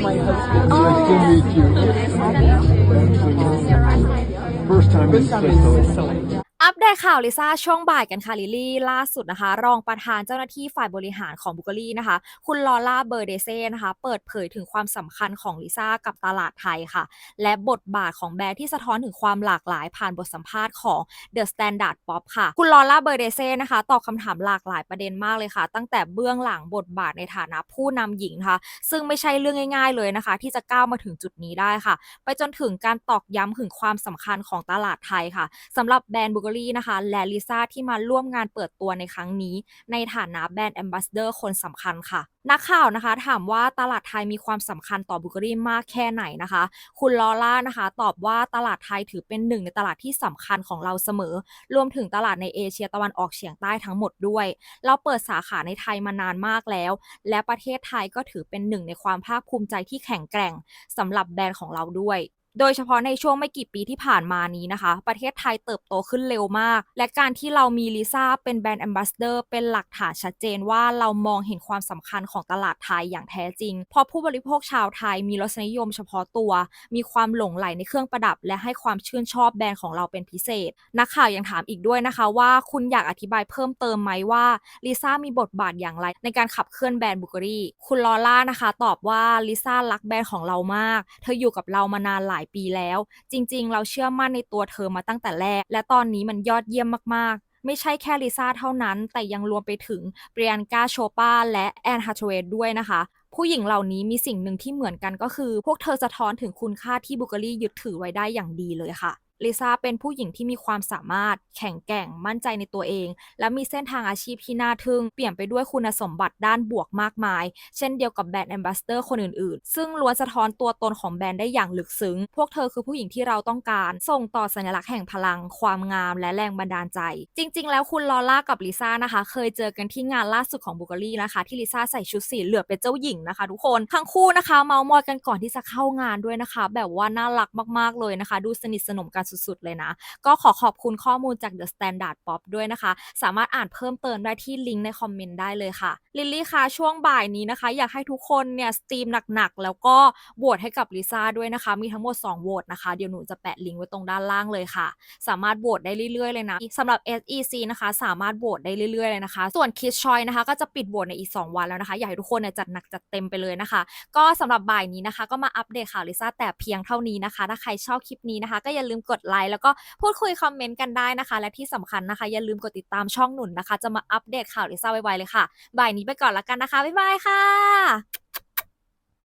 my husband. Nice to meet you. First time in time อัปเดตข่าวลิซ่าช่วงบ่ายกันค่ะลิลี่ล่าสุดนะคะ รองประธานเจ้าหน้าที่ฝ่ายบริหารของบุก r รี่นะคะ คุณลอร่าเบอร์เดเซ่นะคะ เปิดเผยถึงความสำคัญของลิซ่ากับตลาดไทยค่ะ และบทบาทของแบรนด์ที่สะท้อนถึงความหลากหลายผ่านบทสัมภาษณ์ของ The Standard Pop ค่ะ คุณลอร่าเบอร์เดเซ่นะคะตอบคำถามหลากหลายประเด็นมากเลยค่ะ ตั้งแต่เบื้องหลังบทบาทในฐานะผู้นำหญิงนะคะซึ่งไม่ใช่เรื่องง่าย ๆ เลยนะคะ ที่จะก้าวมาถึงจุดนี้ได้ค่ะ ไปจนถึงการตอกย้ำถึงความสำคัญของตลาดไทยค่ะสำหรับแบรนด์บุก r รี่นะคะและลิซ่าที่มาร่วมงานเปิดตัวในครั้งนี้ ในฐานะแบรนด์แอมบาสเดอร์คนสำคัญค่ะ นักข่าวนะคะถามว่าตลาดไทยมีความสำคัญต่อบุกรี่มากแค่ไหนนะคะ คุณลอร่านะคะ ตอบว่าตลาดไทยถือเป็นหนึ่งในตลาดที่สำคัญของเราเสมอ รวมถึงตลาดในเอเชียตะวันออกเฉียงใต้ทั้งหมดด้วย เราเปิดสาขาในไทยมานานมากแล้ว และประเทศไทยก็ถือเป็นหนึ่งในความภาคภูมิใจที่แข็งแกร่งสำหรับแบรนด์ของเราด้วย โดยเฉพาะในช่วงไม่กี่ปีที่ผ่านมานี้นะคะ ประเทศไทยเติบโตขึ้นเร็วมาก และการที่เรามีลิซ่าเป็นแบรนด์แอมบาสเดอร์เป็นหลักฐานชัดเจนว่าเรามองเห็นความสำคัญของตลาดไทยอย่างแท้จริง เพราะผู้บริโภคชาวไทยมีรสนิยมเฉพาะตัว มีความหลงใหลในเครื่องประดับ และให้ความชื่นชอบแบรนด์ของเราเป็นพิเศษ นักข่าวยังถามอีกด้วยนะคะว่าคุณอยากอธิบายเพิ่มเติมไหมว่าลิซ่ามีบทบาทอย่างไร ในการขับเคลื่อนแบรนด์บุกรี่ คุณลอร่านะคะ ตอบว่าลิซ่ารักแบรนด์ของเรามาก เธออยู่กับเรามานานหลายปีแล้ว จริง ๆ เราเชื่อมั่นในตัวเธอมาตั้งแต่แรก และตอนนี้มันยอดเยี่ยมมากๆไม่ใช่แค่ลิซ่าเท่านั้น แต่ยังรวมไปถึงเบรียนกาโชปาและแอนฮาชเวดด้วยนะคะ ผู้หญิงเหล่านี้มีสิ่งหนึ่งที่เหมือนกันก็คือ พวกเธอสะท้อนถึงคุณค่าที่บุกรี่ยึดถือไว้ได้อย่างดีเลยค่ะ ลิซ่าเป็นผู้หญิงที่มีความสามารถ แข็งแกร่งมั่นใจในตัวเอง และมีเส้นทางอาชีพที่น่าทึ่ง เปลี่ยนไปด้วยคุณสมบัติด้านบวกมากมาย เช่นเดียวกับแบรนด์แอมบาสเดอร์คนอื่นๆ ซึ่งล้วนสะท้อนตัวตนของแบรนด์ได้อย่างลึกซึ้ง พวกเธอคือผู้หญิงที่เราต้องการ ส่งต่อสัญลักษณ์แห่งพลัง ความงาม และแรงบันดาลใจ จริง ๆ แล้วคุณลอร่ากับลิซ่านะคะ เคยเจอกันที่งานล่าสุดของบุกรี่นะคะ ที่ลิซ่าใส่ชุดสีเหลืองเป็นเจ้าหญิงนะคะทุกคนทั้งคู่นะคะ เมามอยกันก่อนที่จะเข้างานด้วยนะคะ แบบว่าน่ารักมากๆเลยนะคะ ดูสนิทสนมกันสุดๆ เลยนะ ก็ขอขอบคุณข้อมูลจาก The Standard Pop ด้วยนะคะ สามารถอ่านเพิ่มเติมได้ที่ลิงก์ในคอมเมนต์ได้เลยค่ะ ลิลลี่คะช่วงบ่ายนี้นะคะ อยากให้ทุกคนเนี่ยสตรีมหนักๆ แล้วก็โหวตให้กับลิซ่าด้วยนะคะ มีทั้งหมด 2โหวตนะคะ เดี๋ยวหนูจะแปะลิงก์ไว้ตรงด้านล่างเลยค่ะ สามารถโหวตได้เรื่อยๆ เลยนะสำหรับ SEC นะคะ สามารถโหวตได้เรื่อยๆ เลยนะคะ ส่วน Kiss Choice นะคะ ก็จะปิดโหวตในอีก 2 วันแล้วนะคะ อยากให้ทุกคนเนี่ยจัดหนักจัดเต็มไปเลยนะคะ ก็สำหรับบ่ายนี้นะคะ ก็มาอัปเดตข่าวลิซ่าแต่เพียงเท่านี้นะคะ ถ้าใครชอบคลิปนี้นะคะ ก็อย่าลืมกดไลค์แล้วก็พูดคุยคอมเมนต์กันได้นะคะ และที่สำคัญนะคะ อย่าลืมกดติดตามช่องหนุนนะคะ จะมาอัปเดตข่าวลิซ่าไวๆเลยค่ะบ่ายนี้ไปก่อนละกันนะคะบ๊ายบายค่ะ